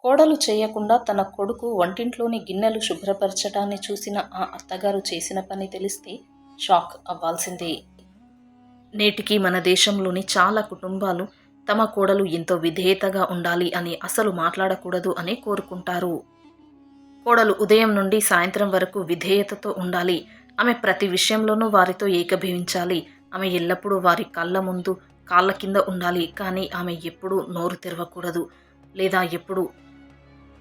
కోడలు చేయకుండా తన కొడుకు వంటింట్లోని గిన్నెలు శుభ్రపరచడాన్ని చూసిన ఆ అత్తగారు చేసిన పని తెలిస్తే షాక్ అవ్వాల్సిందే. నేటికి మన దేశంలోని చాలా కుటుంబాలు తమ కోడలు ఎంతో విధేయతగా ఉండాలి అని అసలు మాట్లాడకూడదు అని కోరుకుంటారు. కోడలు ఉదయం నుండి సాయంత్రం వరకు విధేయతతో ఉండాలి. ఆమె ప్రతి విషయంలోనూ వారితో ఏకభవించాలి. ఆమె ఎల్లప్పుడూ వారి కళ్ళ ముందు కాళ్ళ కింద ఉండాలి. కానీ ఆమె ఎప్పుడూ నోరు తెరవకూడదు. లేదా ఎప్పుడూ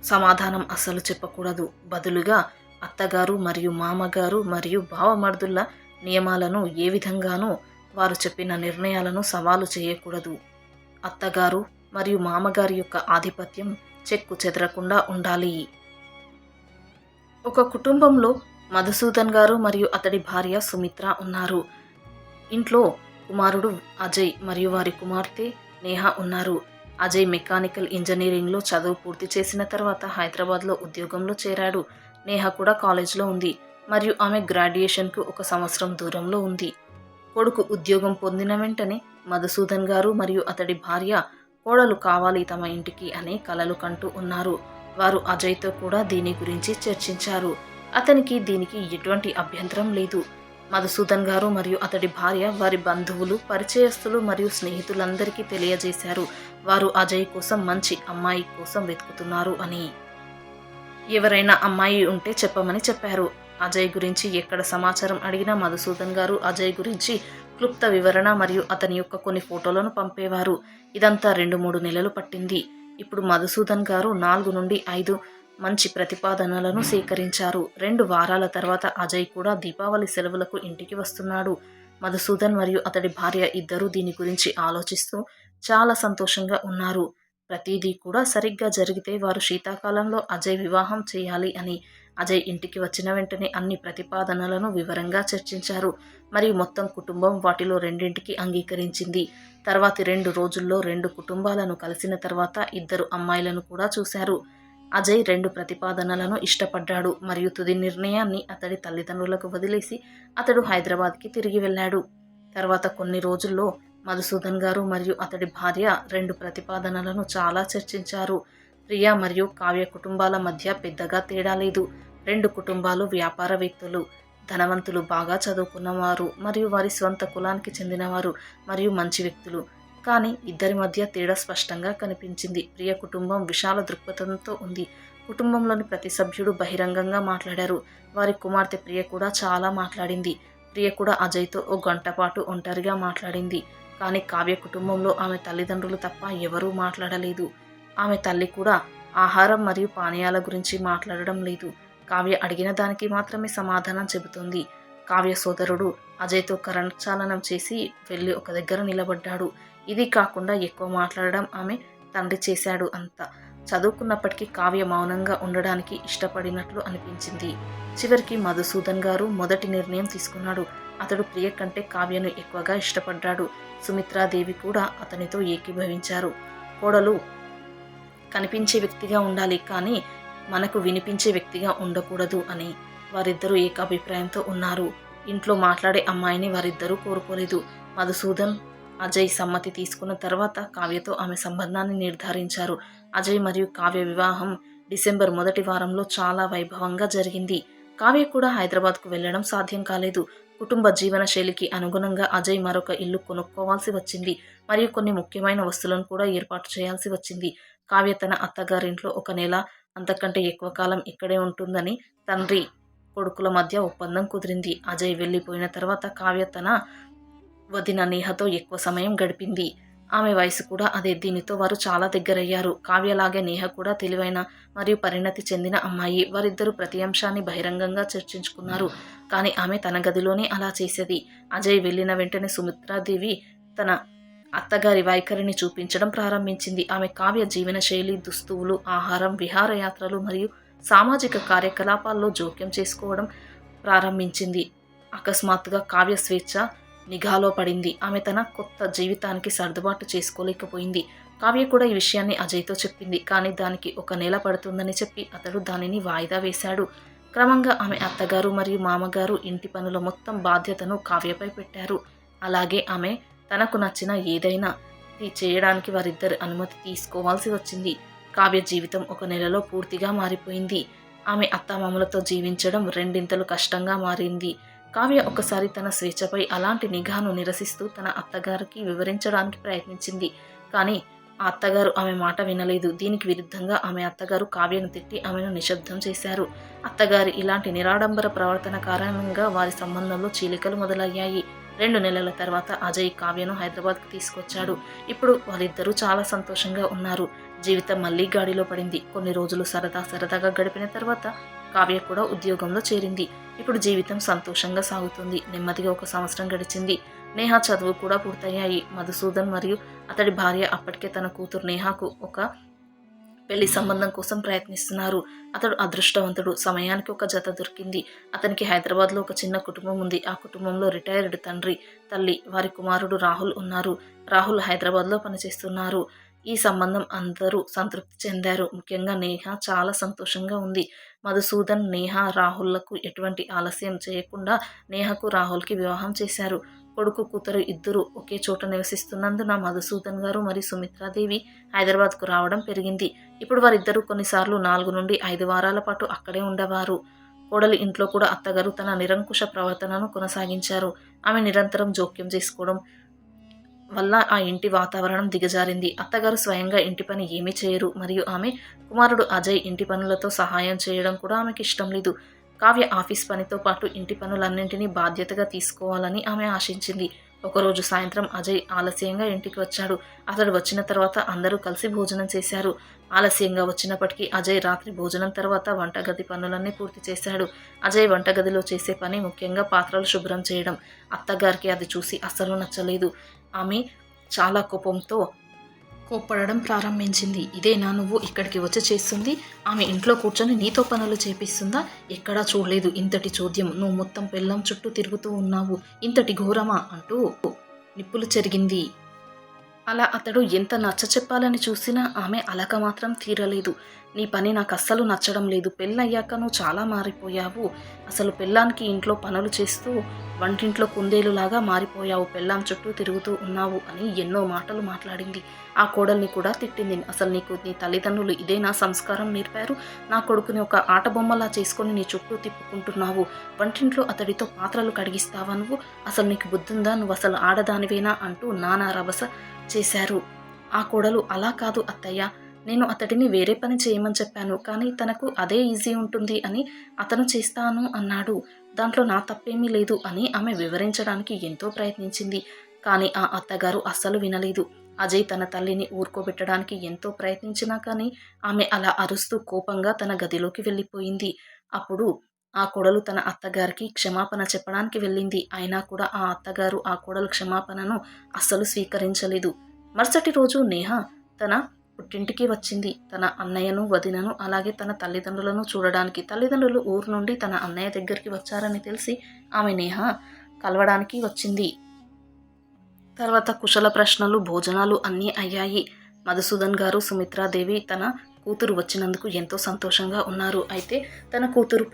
సమాధానం అస్సలు చెప్పకూడదు. బదులుగా అత్తగారు మరియు మామగారు మరియు బావమర్దుల నియమాలను ఏ విధంగానూ వారు చెప్పిన నిర్ణయాలను సవాలు చేయకూడదు. అత్తగారు మరియు మామగారి యొక్క ఆధిపత్యం చెక్కు చెదరకుండా ఉండాలి. ఒక కుటుంబంలో మధుసూదన్ గారు మరియు అతడి భార్య సుమిత్ర ఉన్నారు. ఇంట్లో కుమారుడు అజయ్ మరియు వారి కుమార్తె నేహ ఉన్నారు. అజయ్ మెకానికల్ ఇంజనీరింగ్లో చదువు పూర్తి చేసిన తర్వాత హైదరాబాద్లో ఉద్యోగంలో చేరాడు. నేహ కూడా కాలేజ్లో ఉంది. మరియు ఆమె గ్రాడ్యుయేషన్కు ఒక సంవత్సరం దూరంలో ఉంది. కొడుకు ఉద్యోగం పొందిన వెంటనే మధుసూదన్ గారు మరియు అతడి భార్య కోడలు కావాలి తమ ఇంటికి అనే కలలు కంటూ ఉన్నారు. వారు అజయ్తో కూడా దీని గురించి చర్చించారు. అతనికి దీనికి ఎటువంటి అభ్యంతరం లేదు. మధుసూదన్ గారు మరియు అతడి భార్య వారి బంధువులు పరిచయస్తులు మరియు స్నేహితులందరికీ తెలియజేశారు. వారు అజయ్ కోసం మంచి అమ్మాయి కోసం వెతుకుతున్నారు అని. ఎవరైనా అమ్మాయి ఉంటే చెప్పమని చెప్పారు. అజయ్ గురించి ఎక్కడ సమాచారం అడిగినా మధుసూదన్ గారు అజయ్ గురించి క్లుప్త వివరణ మరియు అతని యొక్క కొన్ని ఫోటోలను పంపేవారు. ఇదంతా రెండు మూడు నెలలు పట్టింది. ఇప్పుడు మధుసూదన్ గారు నాలుగు నుండి ఐదు మంచి ప్రతిపాదనలను సేకరించారు రెండు వారాల తర్వాత అజయ్ కూడా దీపావళి సెలవులకు ఇంటికి వస్తున్నాడు. మధుసూదన్ మరియు అతడి భార్య ఇద్దరూ దీని గురించి ఆలోచిస్తూ చాలా సంతోషంగా ఉన్నారు. ప్రతిదీ కూడా సరిగ్గా జరిగితే వారు శీతాకాలంలో అజయ్ వివాహం చేయాలి అని. అజయ్ ఇంటికి వచ్చిన వెంటనే అన్ని ప్రతిపాదనలను వివరంగా చర్చించారు. మరియు మొత్తం కుటుంబం వాటిలో రెండింటికి అంగీకరించింది. తర్వాతి రెండు రోజుల్లో రెండు కుటుంబాలను కలిసిన తర్వాత ఇద్దరు అమ్మాయిలను కూడా చూశారు. అజయ్ రెండు ప్రతిపాదనలను ఇష్టపడ్డాడు మరియు తుది నిర్ణయాన్ని అతడి తల్లిదండ్రులకు వదిలేసి అతడు హైదరాబాద్కి తిరిగి వెళ్ళాడు. తర్వాత కొన్ని రోజుల్లో మధుసూదన్ గారు మరియు అతడి భార్య రెండు ప్రతిపాదనలను చాలా చర్చించారు. ప్రియా మరియు కావ్య కుటుంబాల మధ్య పెద్దగా తేడా లేదు. రెండు కుటుంబాలు వ్యాపారవేత్తలు ధనవంతులు బాగా చదువుకున్నవారు మరియు వారి స్వంత కులానికి చెందినవారు మరియు మంచి వ్యక్తులు. కానీ ఇద్దరి మధ్య తేడా స్పష్టంగా కనిపించింది. ప్రియ కుటుంబం విశాల దృక్పథంతో ఉంది. కుటుంబంలోని ప్రతి సభ్యుడు బహిరంగంగా మాట్లాడారు. వారి కుమార్తె ప్రియ కూడా చాలా మాట్లాడింది. ప్రియ కూడా అజయ్తో ఓ గంట పాటు ఒంటరిగా మాట్లాడింది. కానీ కావ్య కుటుంబంలో ఆమె తల్లిదండ్రులు తప్ప ఎవరూ మాట్లాడలేదు. ఆమె తల్లి కూడా ఆహారం మరియు పానీయాల గురించి మాట్లాడడం లేదు. కావ్య అడిగిన దానికి మాత్రమే సమాధానం చెబుతుంది. కావ్య సోదరుడు అజయ్తో కరణచాలనం చేసి వెళ్ళి ఒక దగ్గర నిలబడ్డాడు. ఇది కాకుండా ఎక్కువ మాట్లాడడం ఆమె తండ్రి చేశాడు అంత. చదువుకున్నప్పటికీ కావ్య మౌనంగా ఉండడానికి ఇష్టపడినట్లు అనిపించింది. చివరికి మధుసూదన్ గారు మొదటి నిర్ణయం తీసుకున్నాడు. అతడు ప్రియ కంటే కావ్యను ఎక్కువగా ఇష్టపడ్డాడు. సుమిత్రాదేవి కూడా అతనితో ఏకీభవించారు. కోడలు కనిపించే వ్యక్తిగా ఉండాలి కానీ మనకు వినిపించే వ్యక్తిగా ఉండకూడదు అని వారిద్దరూ ఏకాభిప్రాయంతో ఉన్నారు. ఇంట్లో మాట్లాడే అమ్మాయిని వారిద్దరూ కోరుకోలేదు. మధుసూదన్ అజయ్ సమ్మతి తీసుకున్న తర్వాత కావ్యతో ఆమె సంబంధాన్ని నిర్ధారించారు. అజయ్ మరియు కావ్య వివాహం డిసెంబర్ మొదటి వారంలో చాలా వైభవంగా జరిగింది. కావ్య కూడా హైదరాబాద్కు వెళ్ళడం సాధ్యం కాలేదు. కుటుంబ జీవన శైలికి అనుగుణంగా అజయ్ మరొక ఇల్లు కొనుక్కోవాల్సి వచ్చింది. మరియు కొన్ని ముఖ్యమైన వస్తువులను కూడా ఏర్పాటు చేయాల్సి వచ్చింది. కావ్య తన అత్తగారింట్లో ఒక నెల అంతకంటే ఎక్కువ కాలం ఇక్కడే ఉంటుందని తండ్రి కొడుకుల మధ్య ఒప్పందం కుదిరింది. అజయ్ వెళ్ళిపోయిన తర్వాత కావ్య తన వదిన నేహతో ఎక్కువ సమయం గడిపింది. ఆమె వయసు కూడా అదే. దీనితో వారు చాలా దగ్గరయ్యారు. కావ్యలాగే నేహ కూడా తెలివైన మరియు పరిణతి చెందిన అమ్మాయి. వారిద్దరూ ప్రతి అంశాన్ని బహిరంగంగా చర్చించుకున్నారు. కానీ ఆమె తన గదిలోనే అలా చేసేది. అజయ్ వెళ్ళిన వెంటనే సుమిత్రాదేవి తన అత్తగారి వైఖరిని చూపించడం ప్రారంభించింది. ఆమె కావ్య జీవన శైలి దుస్తువులు ఆహారం విహారయాత్రలు మరియు సామాజిక కార్యకలాపాల్లో జోక్యం చేసుకోవడం ప్రారంభించింది. అకస్మాత్తుగా కావ్య స్వేచ్ఛ నిఘాలో పడింది. ఆమె తన కొత్త జీవితానికి సర్దుబాటు చేసుకోలేకపోయింది. కావ్య కూడా ఈ విషయాన్ని అజయ్తో చెప్పింది. కానీ దానికి ఒక నెల పడుతుందని చెప్పి అతడు దానిని వాయిదా వేశాడు. క్రమంగా ఆమె అత్తగారు మరియు మామగారు ఇంటి పనుల మొత్తం బాధ్యతను కావ్యపై పెట్టారు. అలాగే ఆమె తనకు నచ్చిన ఏదైనా చేయడానికి వారిద్దరి అనుమతి తీసుకోవాల్సి వచ్చింది. కావ్య జీవితం ఒక నెలలో పూర్తిగా మారిపోయింది. ఆమె అత్తామామలతో జీవించడం రెండింతలు కష్టంగా మారింది. కావ్య ఒకసారి తన స్వేచ్ఛపై అలాంటి నిఘాను నిరసిస్తూ తన అత్తగారికి వివరించడానికి ప్రయత్నించింది. కానీ ఆ అత్తగారు ఆమె మాట వినలేదు. దీనికి విరుద్ధంగా ఆమె అత్తగారు కావ్యను తిట్టి ఆమెను నిశ్శబ్దం చేశారు. అత్తగారి ఇలాంటి నిరాడంబర ప్రవర్తన కారణంగా వారి సంబంధంలో చీలికలు మొదలయ్యాయి. రెండు నెలల తర్వాత అజయ్ కావ్యను హైదరాబాద్కు తీసుకొచ్చాడు. ఇప్పుడు వాళ్ళిద్దరూ చాలా సంతోషంగా ఉన్నారు. జీవితం మళ్ళీ గాడిలో పడింది. కొన్ని రోజులు సరదా సరదాగా గడిపిన తర్వాత కావ్య కూడా ఉద్యోగంలో చేరింది. ఇప్పుడు జీవితం సంతోషంగా సాగుతుంది. నెమ్మదిగా ఒక సంవత్సరం గడిచింది. నేహ చదువు కూడా పూర్తయ్యాయి. మధుసూదన్ మరియు అతడి భార్య అప్పటికే తన కూతురు నేహాకు ఒక పెళ్ళి సంబంధం కోసం ప్రయత్నిస్తున్నారు. అతడు అదృష్టవంతుడు. సమయానికి ఒక జత దొరికింది. అతనికి హైదరాబాద్లో ఒక చిన్న కుటుంబం ఉంది. ఆ కుటుంబంలో రిటైర్డ్ తండ్రి తల్లి వారి కుమారుడు రాహుల్ ఉన్నారు. రాహుల్ హైదరాబాద్లో పనిచేస్తున్నారు. ఈ సంబంధం అందరూ సంతృప్తి చెందారు. ముఖ్యంగా నేహ చాలా సంతోషంగా ఉంది. మధుసూదన్ నేహ రాహుల్లకు ఎటువంటి ఆలస్యం చేయకుండా నేహకు రాహుల్కి వివాహం చేశారు. కొడుకు కూతురు ఇద్దరు ఒకే చోట నివసిస్తున్నందున మధుసూదన్ గారు మరియు సుమిత్రాదేవి హైదరాబాద్కు రావడం పెరిగింది. ఇప్పుడు వారిద్దరూ కొన్నిసార్లు నాలుగు నుండి ఐదు వారాల పాటు అక్కడే ఉండేవారు. కోడలి ఇంట్లో కూడా అత్తగారు తన నిరంకుశ ప్రవర్తనను కొనసాగించారు. ఆమె నిరంతరం జోక్యం చేసుకోవడం వల్ల ఆ ఇంటి వాతావరణం దిగజారింది. అత్తగారు స్వయంగా ఇంటి పని ఏమీ చేయరు. మరియు ఆమె కుమారుడు అజయ్ ఇంటి పనులతో సహాయం చేయడం కూడా ఆమెకి ఇష్టం లేదు. కావ్య ఆఫీస్ పనితో పాటు ఇంటి పనులన్నింటినీ బాధ్యతగా తీసుకోవాలని ఆమె ఆశించింది. ఒకరోజు సాయంత్రం అజయ్ ఆలస్యంగా ఇంటికి వచ్చాడు. అతడు వచ్చిన తర్వాత అందరూ కలిసి భోజనం చేశారు. ఆలస్యంగా వచ్చినప్పటికీ అజయ్ రాత్రి భోజనం తర్వాత వంటగది పనులన్నీ పూర్తి చేశాడు. అజయ్ వంటగదిలో చేసే పని ముఖ్యంగా పాత్రలు శుభ్రం చేయడం. అత్తగారికి అది చూసి అస్సలు నచ్చలేదు. ఆమె చాలా కోపంతో కోప్పడడం ప్రారంభించింది. ఇదేనా నువ్వు? ఇక్కడికి వచ్చి చేస్తుంది? ఆమె ఇంట్లో కూర్చొని నీతో పనులు చేపిస్తుందా? ఎక్కడా చూడలేదు. ఇంతటి చోద్యం. నువ్వు మొత్తం పెళ్ళం చుట్టూ తిరుగుతూ ఉన్నావు. ఇంతటి ఘోరమా? అంటూ నిప్పులు చెరిగింది. అలా అతడు ఎంత నచ్చ చెప్పాలని చూసినా ఆమె అలక మాత్రం తీరలేదు. నీ పని నాకు అస్సలు నచ్చడం లేదు. పెళ్ళయ్యాక నువ్వు చాలా మారిపోయావు. అసలు పెళ్ళానికి ఇంట్లో పనులు చేస్తూ వంటింట్లో కుందేలులాగా మారిపోయావు. పెళ్ళాం చుట్టూ తిరుగుతూ ఉన్నావు అని ఎన్నో మాటలు మాట్లాడింది. ఆ కోడల్ని కూడా తిట్టింది. అసలు నీకు నీ తల్లిదండ్రులు ఇదే నా సంస్కారం నేర్పారు? నా కొడుకుని ఒక ఆట బొమ్మలా చేసుకొని నీ చుట్టూ తిప్పుకుంటున్నావు. వంటింట్లో అతడితో పాత్రలు కడిగిస్తావా నువ్వు? అసలు నీకు బుద్ధుందా? నువ్వు అసలు ఆడదానివేనా? అంటూ నానా రభస చేశారు. ఆ కోడలు అలా కాదు అత్తయ్య. నేను అతడిని వేరే పని చేయమని చెప్పాను. కానీ తనకు అదే ఈజీ ఉంటుంది అని అతను చేస్తాను అన్నాడు. దాంట్లో నా తప్పేమీ లేదు అని ఆమె వివరించడానికి ఎంతో ప్రయత్నించింది. కానీ ఆ అత్తగారు అస్సలు వినలేదు. అజయ్ తన తల్లిని ఊరుకోబెట్టడానికి ఎంతో ప్రయత్నించినా కానీ ఆమె అలా అరుస్తూ కోపంగా తన గదిలోకి వెళ్ళిపోయింది. అప్పుడు ఆ కోడలు తన అత్తగారికి క్షమాపణ చెప్పడానికి వెళ్ళింది. అయినా కూడా ఆ అత్తగారు ఆ కోడలు క్షమాపణను అస్సలు స్వీకరించలేదు. మరుసటి రోజు నేహ తన పుట్టింటికి వచ్చింది. తన అన్నయ్యను వదినను అలాగే తన తల్లిదండ్రులను చూడడానికి. తల్లిదండ్రులు ఊరు నుండి తన అన్నయ్య దగ్గరికి వచ్చారని తెలిసి ఆమె నేహ కలవడానికి వచ్చింది. తర్వాత కుశల ప్రశ్నలు భోజనాలు అన్నీ అయ్యాయి. మధుసూదన్ గారు సుమిత్రాదేవి తన కూతురు వచ్చినందుకు ఎంతో సంతోషంగా ఉన్నారు. అయితే తన కూతురు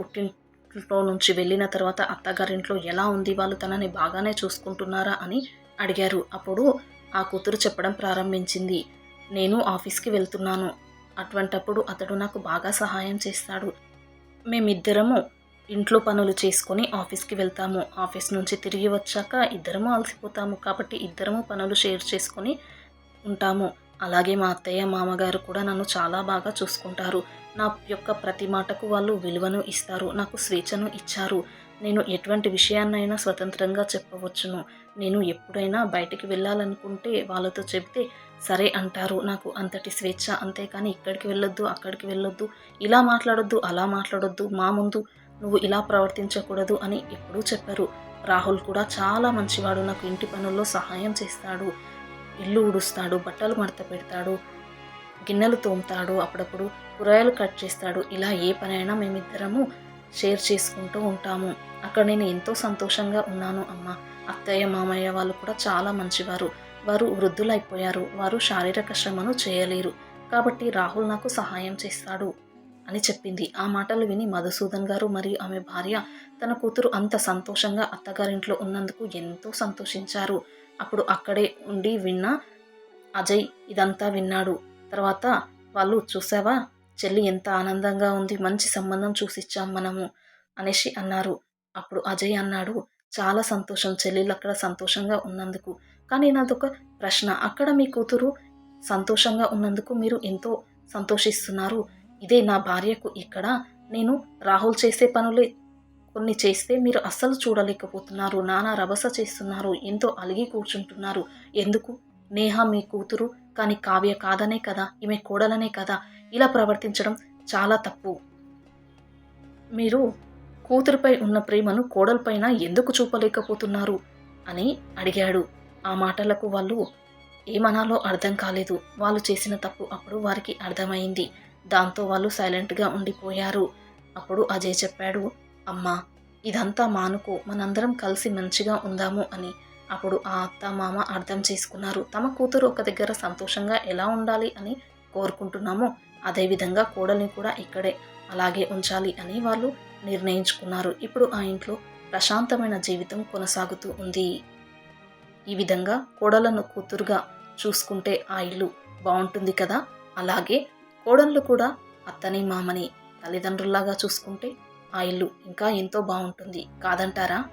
పుట్టింట్లో నుంచి వెళ్ళిన తర్వాత అత్తగారింట్లో ఎలా ఉంది వాళ్ళు తనని బాగానే చూసుకుంటున్నారా అని అడిగారు. అప్పుడు ఆ కూతురు చెప్పడం ప్రారంభించింది. నేను ఆఫీస్కి వెళ్తున్నాను. అటువంటప్పుడు అతడు నాకు బాగా సహాయం చేస్తాడు. మేమిద్దరము ఇంట్లో పనులు చేసుకొని ఆఫీస్కి వెళ్తాము. ఆఫీస్ నుంచి తిరిగి వచ్చాక ఇద్దరము అలసిపోతాము కాబట్టి ఇద్దరము పనులు షేర్ చేసుకొని ఉంటాము. అలాగే మా అత్తయ్య మామగారు కూడా నన్ను చాలా బాగా చూసుకుంటారు. నా యొక్క ప్రతి మాటకు వాళ్ళు విలువను ఇస్తారు నాకు స్వేచ్ఛను ఇచ్చారు. నేను ఎటువంటి విషయాన్నైనా స్వతంత్రంగా చెప్పవచ్చును. నేను ఎప్పుడైనా బయటికి వెళ్ళాలనుకుంటే వాళ్ళతో చెబితే సరే అంటారు. నాకు అంతటి స్వేచ్ఛ అంతేకాని ఇక్కడికి వెళ్ళొద్దు అక్కడికి వెళ్ళొద్దు ఇలా మాట్లాడొద్దు అలా మాట్లాడొద్దు మా ముందు నువ్వు ఇలా ప్రవర్తించకూడదు అని ఎప్పుడూ చెప్పారు. రాహుల్ కూడా చాలా మంచివాడు నాకు ఇంటి పనుల్లో సహాయం చేస్తాడు ఇల్లు ఊడుస్తాడు బట్టలు మడత పెడతాడు గిన్నెలు తోముతాడు అప్పుడప్పుడు కూరగాయలు కట్ చేస్తాడు. ఇలా ఏ పనైనా మేమిద్దరము షేర్ చేసుకుంటూ ఉంటాము. అక్కడ నేను ఎంతో సంతోషంగా ఉన్నాను అమ్మ. అత్తయ్య మామయ్య వాళ్ళు కూడా చాలా మంచివారు. వారు వృద్ధులైపోయారు. వారు శారీరక శ్రమను చేయలేరు. కాబట్టి రాహుల్ నాకు సహాయం చేస్తాడు అని చెప్పింది. ఆ మాటలు విని మధుసూదన్ గారు మరియు ఆమె భార్య తన కూతురు అంత సంతోషంగా అత్తగారింట్లో ఉన్నందుకు ఎంతో సంతోషించారు. అప్పుడు అక్కడే ఉండి విన్న అజయ్ ఇదంతా విన్నాడు. తర్వాత వాళ్ళు చూసావా? చెల్లి ఎంత ఆనందంగా ఉంది మంచి సంబంధం చూసిచ్చాం మనము అనేసి అన్నారు. అప్పుడు అజయ్ అన్నాడు చాలా సంతోషం చెల్లెలు అక్కడ సంతోషంగా ఉన్నందుకు. కానీ నాదొక ప్రశ్న అక్కడ మీ కూతురు సంతోషంగా ఉన్నందుకు మీరు ఎంతో సంతోషిస్తున్నారు. ఇదే నా భార్యకు ఇక్కడ నేను రాహుల్ చేసే పనులే కొన్ని చేస్తే మీరు అస్సలు చూడలేకపోతున్నారు. నానా రభస చేస్తున్నారు ఎంతో అలిగి కూర్చుంటున్నారు. ఎందుకు? నేహ మీ కూతురు కానీ కావ్య కాదనే కదా ఈమె కోడలనే కదా. ఇలా ప్రవర్తించడం చాలా తప్పు. మీరు కూతురుపై ఉన్న ప్రేమను కోడలపైన ఎందుకు చూపలేకపోతున్నారు? అని అడిగాడు. ఆ మాటలకు వాళ్ళు ఏమనాలో అర్థం కాలేదు. వాళ్ళు చేసిన తప్పు అప్పుడు వారికి అర్థమైంది. దాంతో వాళ్ళు సైలెంట్గా ఉండిపోయారు. అప్పుడు అజయ్ చెప్పాడు అమ్మా ఇదంతా మానుకో. మనందరం కలిసి మంచిగా ఉందాము అని. అప్పుడు ఆ అత్త మామ అర్థం చేసుకున్నారు. తమ కూతురు ఒక దగ్గర సంతోషంగా ఎలా ఉండాలి అని కోరుకుంటున్నామో. అదేవిధంగా కోడల్ని కూడా ఇక్కడే అలాగే ఉంచాలి అని వాళ్ళు నిర్ణయించుకున్నారు. ఇప్పుడు ఆ ఇంట్లో ప్రశాంతమైన జీవితం కొనసాగుతూ ఉంది. ఈ విధంగా కోడలను కూతురుగా చూసుకుంటే ఆ ఇల్లు బాగుంటుంది కదా? అలాగే కోడళ్ళు కూడా అత్తని మామని తల్లిదండ్రుల్లాగా చూసుకుంటే ఆ ఇల్లు ఇంకా ఎంతో బాగుంటుంది. కాదంటారా?